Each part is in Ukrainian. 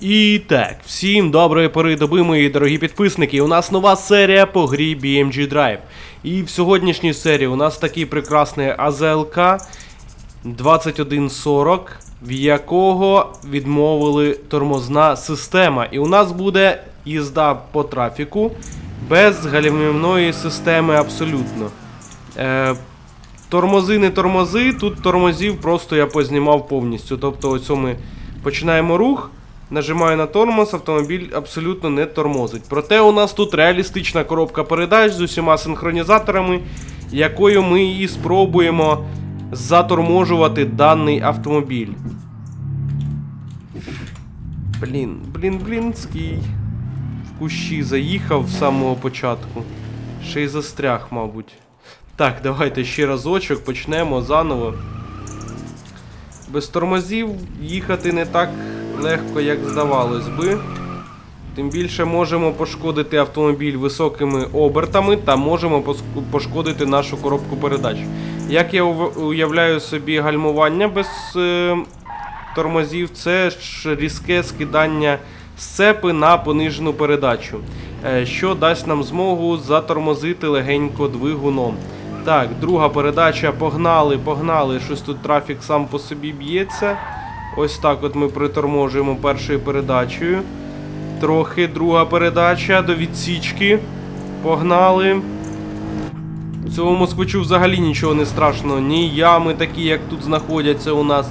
І так, всім доброї пори доби, мої дорогі підписники. У нас нова серія по грі BMG Drive. І в сьогоднішній серії у нас такий прекрасний АЗЛК 2140, в якого відмовили тормозна система. І у нас буде їзда по трафіку без гальмівної системи абсолютно. Е, Тормози не тормози, тут тормозів просто я познімав повністю. Тобто ось ми починаємо рух, нажимаю на тормоз, автомобіль абсолютно не тормозить. Проте у нас тут реалістична коробка передач з усіма синхронізаторами, якою ми і спробуємо заторможувати даний автомобіль. Блін, блін, блінський. В кущі заїхав з самого початку. Ще й застряг, мабуть. Так, давайте ще разочок почнемо заново. Без тормозів їхати не так легко, як здавалось би. Тим більше можемо пошкодити автомобіль високими обертами та можемо пошкодити нашу коробку передач. Як я уявляю собі гальмування без е, тормозів, це ж різке скидання сцепи на понижену передачу, е, що дасть нам змогу затормозити легенько двигуном. Так, друга передача, погнали, погнали. Щось тут трафік сам по собі б'ється. Ось так от ми приторможуємо першою передачею. Трохи друга передача до відсічки. Погнали. Цьому москвичу взагалі нічого не страшно. Ні ями такі, як тут знаходяться у нас.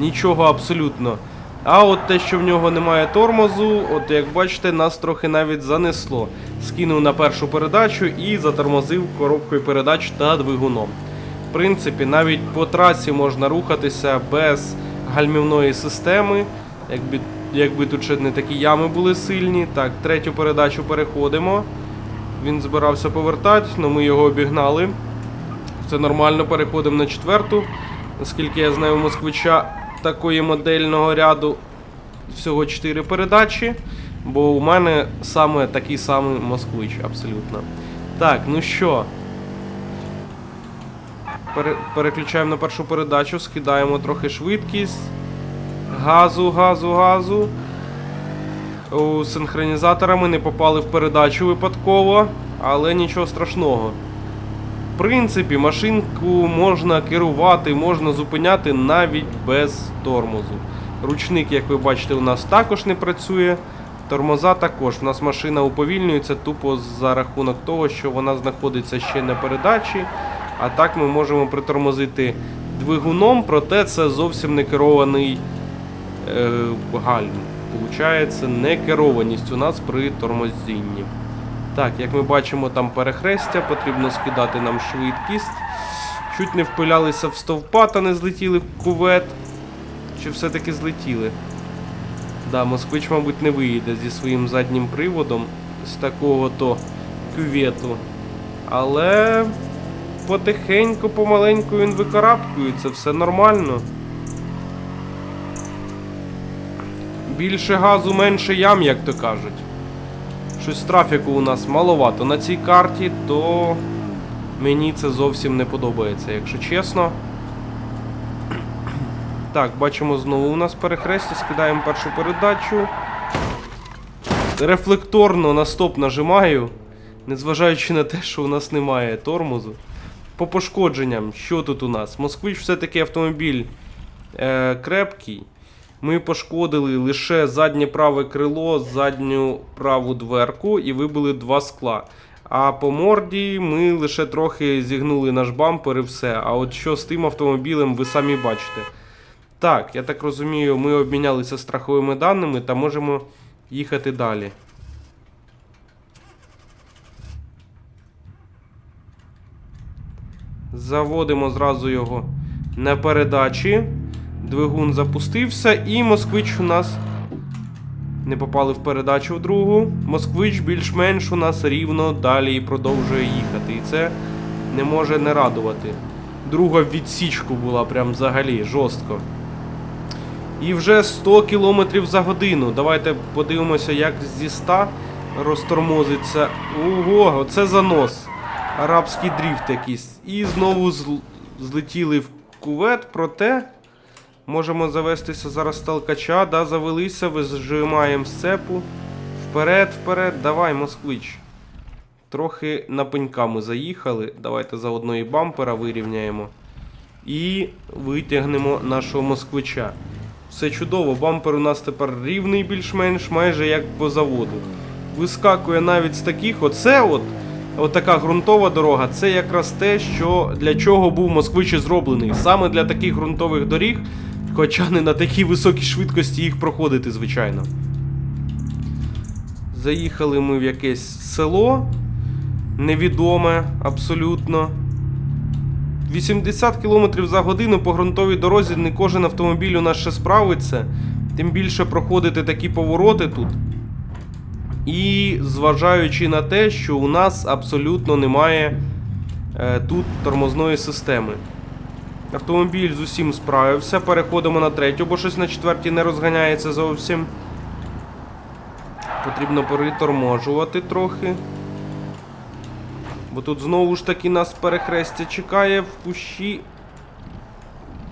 Нічого абсолютно. А от те, що в нього немає тормозу, от як бачите, нас трохи навіть занесло. Скинув на першу передачу і затормозив коробкою передач та двигуном. В принципі, навіть по трасі можна рухатися без гальмівної системи. Якби, якби тут ще не такі ями були сильні. Так, третю передачу переходимо. Він збирався повертати, але ми його обігнали. Це нормально, переходимо на четверту. Наскільки я знаю, у москвича такої модельного ряду всього 4 передачі. Бо у мене саме такий самий москвич, абсолютно. Так, ну що. Пере- переключаємо на першу передачу, скидаємо трохи швидкість. Газу, газу, газу. У синхронізатора ми не попали в передачу випадково, але нічого страшного. В принципі, машинку можна керувати, можна зупиняти навіть без тормозу. Ручник, як ви бачите, у нас також не працює. Тормоза також. У нас машина уповільнюється тупо за рахунок того, що вона знаходиться ще на передачі. А так ми можемо притормозити двигуном, проте це зовсім не керований е, гальм. Получається некерованість у нас при тормозінні. Так, як ми бачимо, там перехрестя, потрібно скидати нам швидкість. Чуть не впилялися в стовпа та не злетіли в кувет. Чи все-таки злетіли? Да, москвич, мабуть, не виїде зі своїм заднім приводом з такого то кювету. Але потихеньку, помаленьку він викарабкується, все нормально. Більше газу, менше ям, як то кажуть. Щось трафіку у нас маловато на цій карті, то мені це зовсім не подобається, якщо чесно. Так, бачимо знову у нас перехрестя, скидаємо першу передачу. Рефлекторно на стоп нажимаю, незважаючи на те, що у нас немає тормозу. По пошкодженням, що тут у нас? Москвич все-таки автомобіль е, крепкий. Ми пошкодили лише заднє праве крило, задню праву дверку і вибили два скла. А по морді ми лише трохи зігнули наш бампер і все. А от що з тим автомобілем, ви самі бачите. Так, я так розумію, ми обмінялися страховими даними та можемо їхати далі. Заводимо зразу його на передачі. Двигун запустився, і москвич у нас не попали в передачу в другу. Москвич більш-менш у нас рівно далі продовжує їхати. І це не може не радувати. Друга відсічку була прям взагалі жорстко. І вже 100 км за годину. Давайте подивимося, як зі 100 розтормозиться. Ого, оце занос. Арабський дріфт якийсь. І знову злетіли в кувет, проте Можемо завестися зараз толкача, да, завелися, вижимаємо сцепу. Вперед, вперед, давай, москвич. Трохи на пенька ми заїхали. Давайте заодно і бампера вирівняємо. І витягнемо нашого москвича. Все чудово, бампер у нас тепер рівний більш-менш, майже як по заводу. Вискакує навіть з таких, оце от, от така ґрунтова дорога, це якраз те, що для чого був москвич і зроблений. Саме для таких ґрунтових доріг, хоча не на такій високій швидкості їх проходити, звичайно. Заїхали ми в якесь село невідоме абсолютно. 80 км за годину по ґрунтовій дорозі не кожен автомобіль у нас ще справиться. Тим більше проходити такі повороти тут. І зважаючи на те, що у нас абсолютно немає е, тут тормозної системи. Автомобіль з усім справився. Переходимо на третю, бо щось на четвертій не розганяється зовсім. Потрібно переторможувати трохи. Бо тут знову ж таки нас перехрестя чекає в кущі.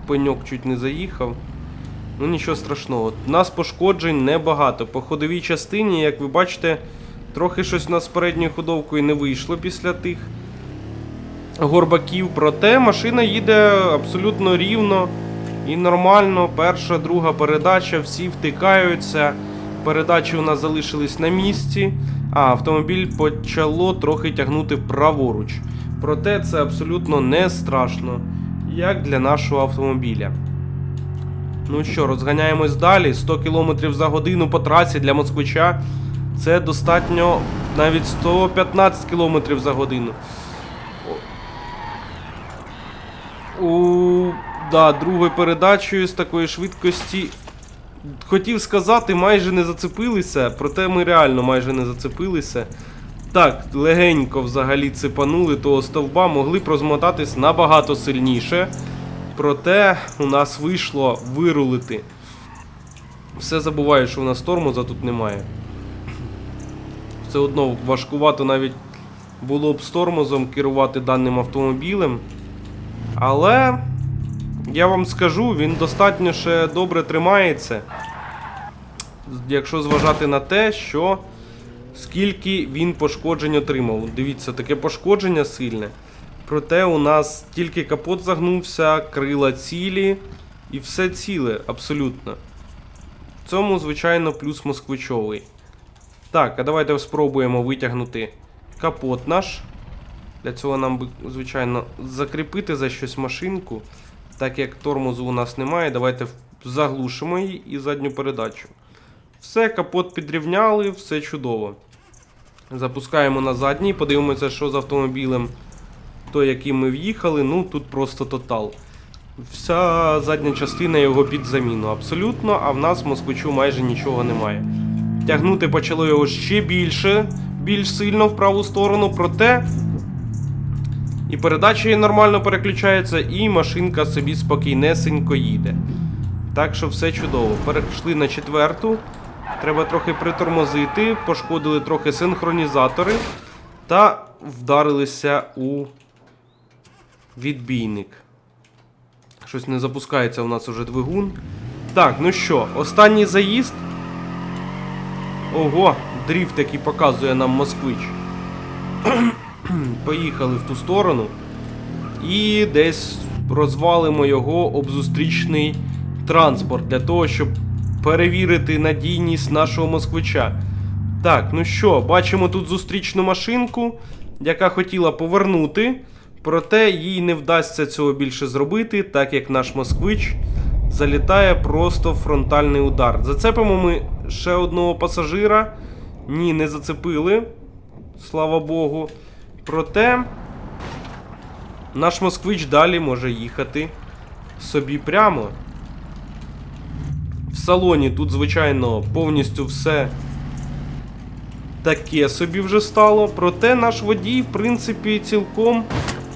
Пеньок чуть не заїхав. Ну нічого страшного. У нас пошкоджень небагато. По ходовій частині, як ви бачите, трохи щось у нас з передньою ходовкою не вийшло після тих горбаків. Проте машина їде абсолютно рівно і нормально. Перша, друга передача, всі втикаються. Передачі у нас залишились на місці, а автомобіль почало трохи тягнути праворуч. Проте це абсолютно не страшно, як для нашого автомобіля. Ну що, розганяємось далі. 100 км за годину по трасі для москвича. Це достатньо навіть 115 км за годину. У да, другою передачею з такої швидкості. Хотів сказати, майже не зацепилися, проте ми реально майже не зацепилися. Так, легенько взагалі цепанули того стовба, могли б розмотатись набагато сильніше. Проте у нас вийшло вирулити. Все забуваю, що у нас тормоза тут немає. Все одно важкувато навіть було б з тормозом керувати даним автомобілем. Але я вам скажу, він достатньо ще добре тримається. Якщо зважати на те, що скільки він пошкоджень отримав. Дивіться, таке пошкодження сильне. Проте у нас тільки капот загнувся, крила цілі і все ціле, абсолютно. В цьому, звичайно, плюс москвичовий. Так, а давайте спробуємо витягнути капот наш. Для цього нам звичайно, закріпити за щось машинку. Так як тормозу у нас немає, давайте заглушимо її і задню передачу. Все, капот підрівняли, все чудово. Запускаємо на задній, подивимося, що з автомобілем той, яким ми в'їхали. Ну, тут просто тотал. Вся задня частина його під заміну. Абсолютно, а в нас москвичу майже нічого немає. Тягнути почало його ще більше, більш сильно в праву сторону, проте. І передача її нормально переключається, і машинка собі спокійнесенько їде. Так що все чудово. Перейшли на четверту. Треба трохи притормозити, пошкодили трохи синхронізатори та вдарилися у відбійник. Щось не запускається у нас уже двигун. Так, ну що, останній заїзд. Ого, дріфт, який показує нам москвич. Поїхали в ту сторону. І десь розвалимо його об зустрічний транспорт для того, щоб перевірити надійність нашого москвича. Так, ну що, бачимо тут зустрічну машинку, яка хотіла повернути. Проте їй не вдасться цього більше зробити, так як наш москвич залітає просто в фронтальний удар. Зацепимо ми ще одного пасажира. Ні, не зацепили. Слава Богу. Проте наш москвич далі може їхати собі прямо. В салоні тут, звичайно, повністю все таке собі вже стало. Проте наш водій, в принципі, цілком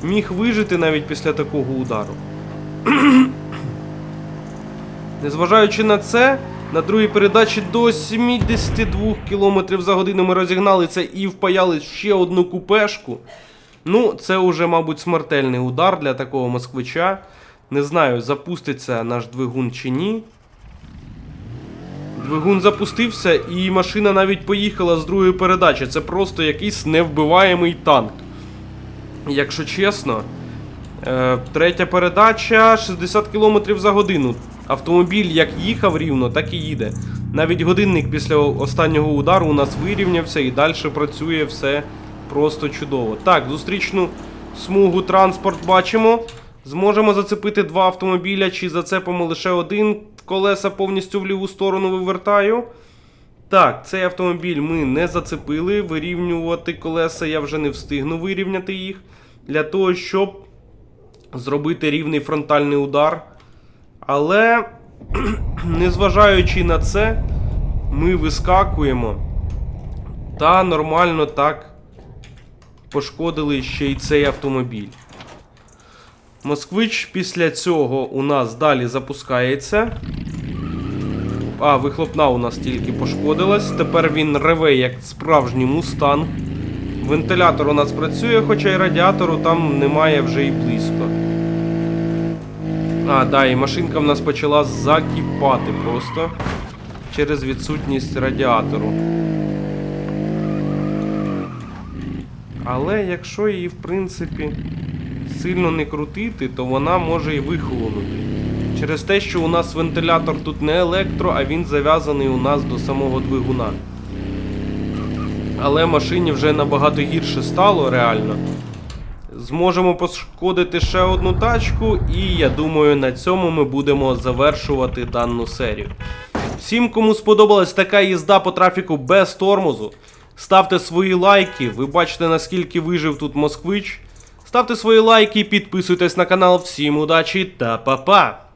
міг вижити навіть після такого удару. Незважаючи на це, на другій передачі до 72 км за годину ми розігнали це і впаяли ще одну купешку. Ну, це вже, мабуть, смертельний удар для такого москвича. Не знаю, запуститься наш двигун чи ні. Двигун запустився, і машина навіть поїхала з другої передачі. Це просто якийсь невбиваємий танк. Якщо чесно. Е, третя передача 60 км за годину. Автомобіль як їхав рівно, так і їде. Навіть годинник після останнього удару у нас вирівнявся і далі працює все просто чудово. Так, зустрічну смугу транспорт бачимо. Зможемо зацепити два автомобіля, чи зацепимо лише один. Колеса повністю в ліву сторону вивертаю. Так, цей автомобіль ми не зацепили. Вирівнювати колеса я вже не встигну вирівняти їх. Для того, щоб зробити рівний фронтальний удар. Але, незважаючи на це, ми вискакуємо та нормально так пошкодили ще й цей автомобіль. Москвич після цього у нас далі запускається. А, вихлопна у нас тільки пошкодилась. Тепер він реве як справжній мустанг. Вентилятор у нас працює, хоча й радіатору там немає вже і близько. А, да, і машинка в нас почала закіпати просто через відсутність радіатору. Але якщо її, в принципі, сильно не крутити, то вона може і вихолонути. Через те, що у нас вентилятор тут не електро, а він зав'язаний у нас до самого двигуна. Але машині вже набагато гірше стало реально. Зможемо пошкодити ще одну тачку, і я думаю, на цьому ми будемо завершувати дану серію. Всім, кому сподобалась така їзда по трафіку без тормозу, ставте свої лайки. Ви бачите, наскільки вижив тут москвич. Ставте свої лайки, підписуйтесь на канал. Всім удачі та па-па!